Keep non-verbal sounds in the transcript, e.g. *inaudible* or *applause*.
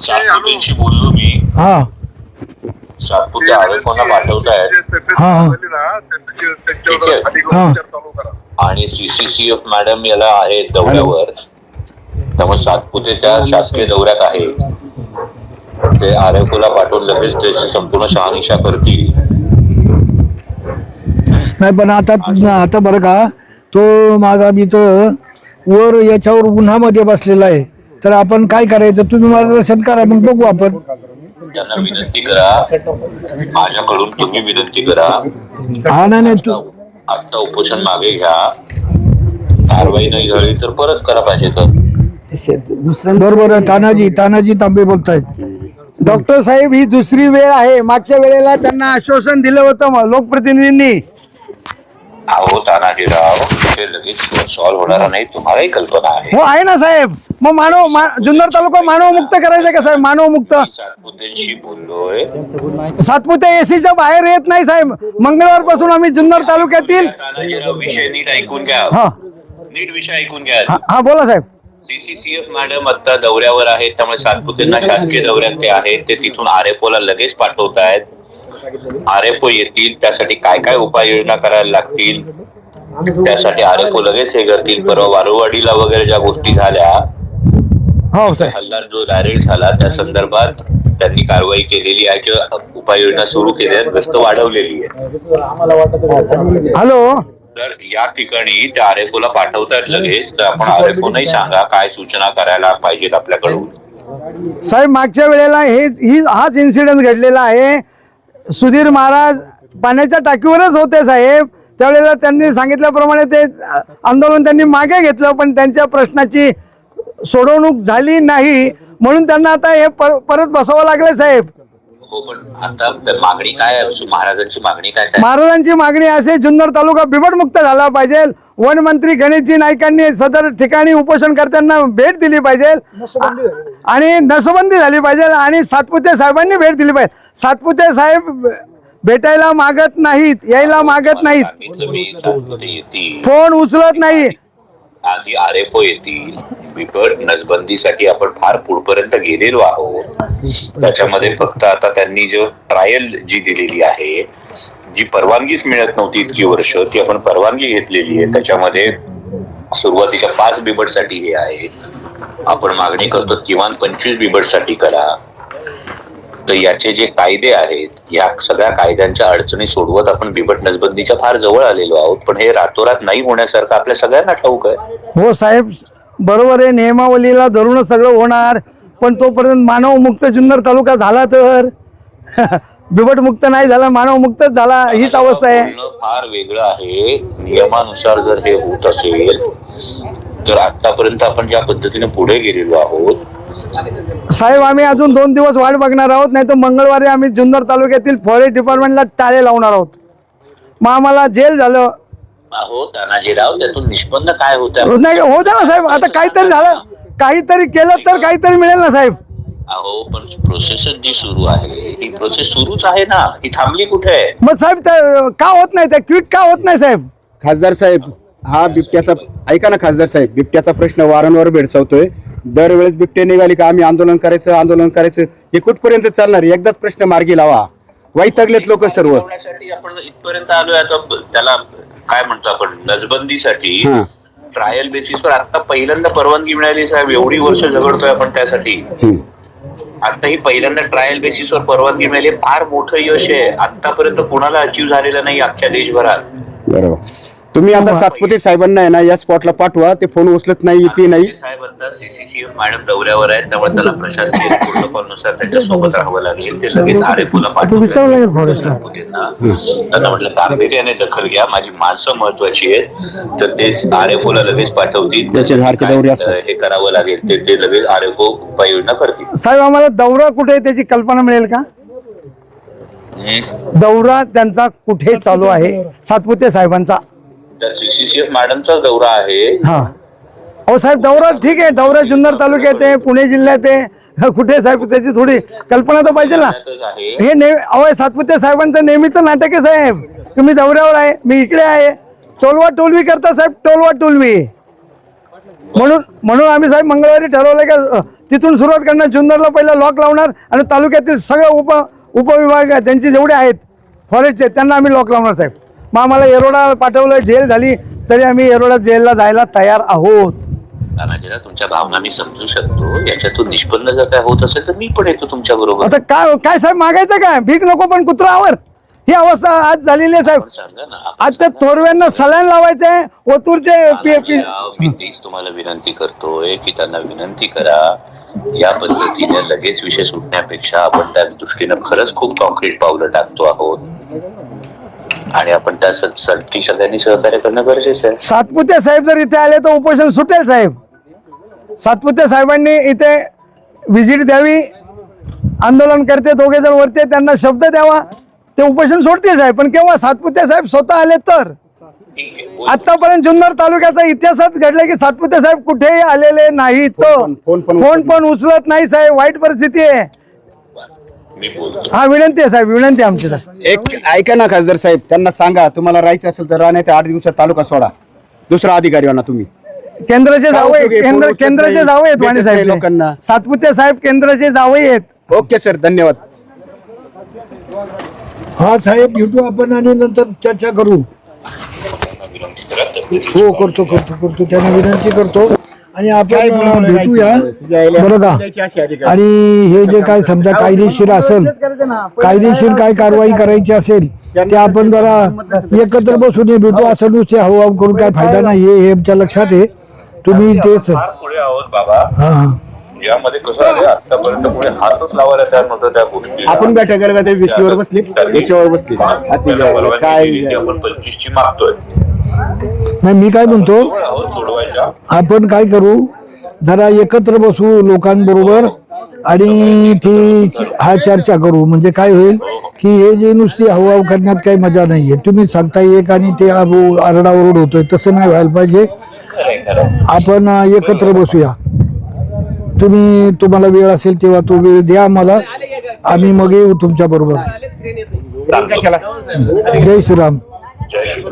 सातपुतेशी बोललो मी. हा. सातपुते आरे फोनला पाठवतायत. हा, हा. ठीक आहे. हा. आणि सीसीसीएफ मॅडम याला आहे दौऱ्यावर. त्यामुळे सातपुते त्या शासकीय दौऱ्यात आहे. ते आर एफ ला पाठवून लगेच त्याची संपूर्ण शहानिशा करतील. नाही पण आता आता बरं का तो माझा मित्र वर याच्यावर उन्हामध्ये बसलेला आहे. तर आपण काय करायचं? तुम्ही मार्गदर्शन करा मग बघू आपण. त्यांना विनंती करा. माझ्याकडून तुम्ही विनंती करा. हा नाही नाही तू आता उपोषण मागे घ्या. कारवाई नाही झाली तर परत करा पाहिजे तर. दुसऱ्या बरोबर आहे तानाजी तानाजी तांबे बोलतायत. डॉक्टर साहेब ही दुसरी वेळ आहे. मागच्या वेळेला त्यांना आश्वासन दिलं होतं म- लोकप्रतिनिधींनी. अहो तानाजीराव हे लगेच सॉल्व्ह होणार नाही. तुम्हालाही कल्पना आहे. हो आहे ना साहेब. मग मानव मा- जुन्नर तालुका मानव मुक्त करायचा का साहेब? मानव मुक्त. मी सातपुतेशी बोललोय. सातपुते एसीच्या बाहेर येत नाही साहेब. मंगळवारपासून आम्ही जुन्नर तालुक्यातील तानाजीराव विषय नीट ऐकून घ्या. नीट विषय ऐकून घ्या. हा हा, बोला साहेब. सीसीसीएफ मॅडम आता दौऱ्यावर आहेत. त्यामुळे सातपुतेंना शासकीय दौऱ्यात ते आहेत. ते तिथून आर एफ ला लगेच पाठवतायत. आर एफ ओ येतील त्यासाठी काय काय उपाययोजना करायला लागतील त्यासाठी आर एफ ओ लगेच हे करतील. परवा वारुवाडीला वगैरे ज्या गोष्टी झाल्या हो हल्ला जो डायरेक्ट झाला त्या संदर्भात त्यांनी कारवाई केलेली आहे किंवा उपाययोजना सुरू केल्या आहेत गस्त वाढवलेली आहे हॅलो? तर या ठिकाणी त्या आर एफ ला पाठवतायत लगेच तर आपण आर एफ नाही सांगा काय सूचना करायला पाहिजेत आपल्याकडून. साहेब मागच्या वेळेला ही हाच इन्सिडेंट घडलेला आहे. सुधीर महाराज पाण्याच्या टाकीवरच होते साहेब. त्यावेळेला त्यांनी सांगितल्याप्रमाणे ते आंदोलन त्यांनी मागे घेतलं पण त्यांच्या प्रश्नाची सोडवणूक झाली नाही. म्हणून त्यांना आता हे पर- परत बसावं लागलं साहेब. हो पण आता मागणी काय आहे? महाराजांची मागणी काय काय महाराजांची मागणी असे जुन्नर तालुका बिबटमुक्त झाला पाहिजे. वन मंत्री गणेशजी नाईकांनी सदर ठिकाणी उपोषणकर्त्यांना भेट दिली पाहिजे. आणि नसबंदी झाली पाहिजे आणि सातपुते साहेबांनी भेट दिली पाहिजे. सातपुते साहेब भेटायला मागत नाहीत यायला मागत नाहीत. सांगितलं मी सातपुते येतील फोन उचलत नाही. आधी आर एफ ओ येतील. बिबट नसबंदीसाठी आपण फार पुढपर्यंत गेलेलो आहोत. त्याच्यामध्ये फक्त आता त्यांनी जो ट्रायल जी दिलेली आहे जी परवानगीच मिळत नव्हती इतकी वर्ष ती आपण परवानगी घेतलेली आहे. त्याच्यामध्ये सुरुवातीच्या पाच बिबटसाठी हे आहे. आपण मागणी करतो किमान पंचवीस बिबटसाठी करा. तर याचे जे कायदे आहेत या सगळ्या कायद्यांच्या अडचणी सोडवत आपण बिबट नसबंदीच्या फार जवळ आलेलो आहोत. पण हे रातोरात नाही होण्यासारखं आपल्या सगळ्यांना ठाऊक आहे. हो साहेब बरोबर आहे नियमावलीला धरूनच सगळं होणार पण तोपर्यंत मानवमुक्त जुन्नर तालुका झाला तर? *laughs* बिबटमुक्त नाही झाला मानवमुक्तच झाला हीच अवस्था आहे. बोलणं फार वेगळं आहे. नियमानुसार जर हे होत असेल तर आतापर्यंत आपण ज्या पद्धतीने पुढे गेलेलो आहोत साहेब आम्ही अजून दोन दिवस वाट बघणार आहोत नाही तर मंगळवारी आम्ही जुन्नर तालुक्यातील फॉरेस्ट डिपार्टमेंटला टाळे लावणार आहोत. मग आम्हाला जेल झालं. अहो तानाजीराव त्यातून निष्पन्न काय होत? नाही होतं ना साहेब आता काहीतरी झालं. काहीतरी केलं तर काहीतरी मिळेल ना साहेब. अहो पण प्रोसेस जी सुरू आहे ही प्रोसेस सुरूच आहे ना. ही थांबली कुठे? आहे मग साहेब त्या- का होत नाही त्या क्विक का होत नाही साहेब? खासदार साहेब हा बिबट्याचा ऐका ना खासदार साहेब बिबट्याचा प्रश्न वारंवार भेडसावतोय. दरवेळेस बिबटे निघाली का आम्ही आंदोलन करायचं आंदोलन करायचं हे कुठपर्यंत चालणार? एकदाच प्रश्न मार्गी लावा. वैतागलेत लोक सर्व. आपण इथपर्यंत आलोय आता त्याला काय म्हणतो आपण नसबंदीसाठी हा. ट्रायल बेसिसवर आता पहिल्यांदा परवानगी मिळाली साहेब एवढी वर्ष झगडतोय आपण त्यासाठी. आता ही पहिल्यांदा ट्रायल बेसिसवर परवानगी मिळाली फार मोठं यश आहे. आतापर्यंत कोणाला अचीव झालेलं नाही अख्ख्या देशभरात. बरोबर. तुम्ही आता सातपुते साहेबांना आहे ना या स्पॉटला पाठवा. ते फोन उचलत नाही येते नाही. ते साहेब आता सीसीसीएफ मॅडम दौऱ्यावर आहेत. त्यामुळे त्याला प्रशासकीय प्रोटोकॉलनुसार त्यांच्यासोबत राहावं लागेल. ते लगेच आर एफ ला विचारावं लागेल फॉरेस्टला. त्यांना म्हटलं गांभीर्याने दखल घ्या. माझी माणसं महत्वाची आहेत. तर ते आर एफ ला लगेच पाठवतील. त्याचे सारखे काय, दौरे असतात. हे करावं लागेल ते ते लगेच आर एफ उपाययोजना करतील. साहेब आम्हाला दौरा कुठे आहे त्याची कल्पना मिळेल का. दौरा त्यांचा कुठे चालू आहे? सातपुते साहेबांचा. त्या सीसीसीएफ मॅडमचाच दौरा आहे. हा. हो साहेब दौरा ठीक आहे. दौरा जुन्नर तालुक्यात आहे पुणे जिल्ह्यात आहे. कुठे साहेब? त्याची थोडी कल्पना तर पाहिजे ना. आहे. हे नेहमी अहो हे सातपुते साहेबांचं नेहमीचं नाटक आहे साहेब. तुम्ही दौऱ्यावर आहे मी इकडे आहे. टोलवा टोलवी करता साहेब टोलवा टोलवी. म्हणून म्हणून आम्ही साहेब मंगळवारी ठरवलं की अ, तिथून सुरुवात करणार. जुन्नरला पहिला लॉक लावणार आणि तालुक्यातील सगळं उप उपविभाग त्यांचे जेवढे आहेत फॉरेस्टचे त्यांना आम्ही लॉक लावणार साहेब. मग आम्हाला येरोडा पाठवलं जेल झाली तरी आम्ही येरोडा जेलला जायला तयार आहोत. तानाजीला तुमच्या भावना मी समजू शकतो. याच्यातून निष्पन्न जर काय होत असेल तर मी पण येतो तुमच्या बरोबर. आता काय काय साहेब मागायचं काय? भीक नको पण कुत्रावर ही अवस्था आज झालेली आहे साहेब. सांगा ना आपण आज त्या थोरव्यांना सलाईन लावायचंय ओतूरचे पी पी मी तेच तुम्हाला विनंती करतोय की त्यांना विनंती करा. या पद्धतीने लगेच विषय सुटण्यापेक्षा आपण त्या दृष्टीनं खरंच खूप कॉन्क्रीट पावलं टाकतो आहोत. आणि आपण त्यासाठी सगळ्यांनी सहकार्य करणं गरजेचं आहे. सातपुते साहेब जर इथे आले तर उपोषण सुटेल साहेब. सातपुते साहेबांनी इथे व्हिजिट द्यावी. आंदोलन करते दोघे जण वरते त्यांना शब्द द्यावा. ते उपोषण सोडतील साहेब पण केव्हा सातपुते साहेब स्वतः आले तर. आतापर्यंत जुन्नर तालुक्याचा इतिहासात घडला की सातपुते साहेब कुठेही आलेले नाही तो फोन पण- उचलत नाही साहेब वाईट परिस्थिती आहे. हा विनंती आहे साहेब विनंती आहे आमची साहेब. एक ऐका ना खासदार साहेब त्यांना सांगा तुम्हाला राहायचं असेल तर राहण्या ते आठ दिवसात तालुका सोडा. दुसरा अधिकारी आणा तुम्ही. केंद्राचे जावई आहे? केंद्र केंद्राचे जावई आहेत वाणी साहेब लोकांना. ते. सातपुते साहेब केंद्राचे जावई आहेत. ओके सर धन्यवाद. हा साहेब भेटू आपण आणि नंतर चर्चा करू. हो करतो करतो करतो. त्यांना विनंती करतो. आणि आपण भेटूया. बरं का. आणि हे जे काय समजा कायदेशीर असेल कायदेशीर काय कारवाई करायची असेल ते आपण जरा एकत्र बसून हे भेटू. असं नुसते हवाव करून काय फायदा नाही हे आमच्या लक्षात आहे. तुम्ही तेच फार पुढे आहोत बाबा. हा यामध्ये कसं आहे आतापर्यंत पुढे हातच लावायला तयार नव्हतं त्या गोष्टी आपण बैठक केलं का ते विषयावर बसले. याच्यावर बसले. काय आपण पंचवीस ची मागतोय. नाही मी काय म्हणतो आपण काय करू जरा एकत्र बसू लोकांबरोबर आणि ती हा चर्चा करू. म्हणजे काय होईल की हे जे नुसती हवाव करण्यात काही मजा नाहीये. तुम्ही सांगता एक आणि ते आरडाओरड होतोय. तसं नाही व्हायला पाहिजे. आपण एकत्र बसूया. तुम्ही तुम्हाला वेळ असेल तेव्हा तो वेळ द्या आम्हाला. आम्ही मग येऊ तुमच्या बरोबर. जय श्रीराम. जय श्री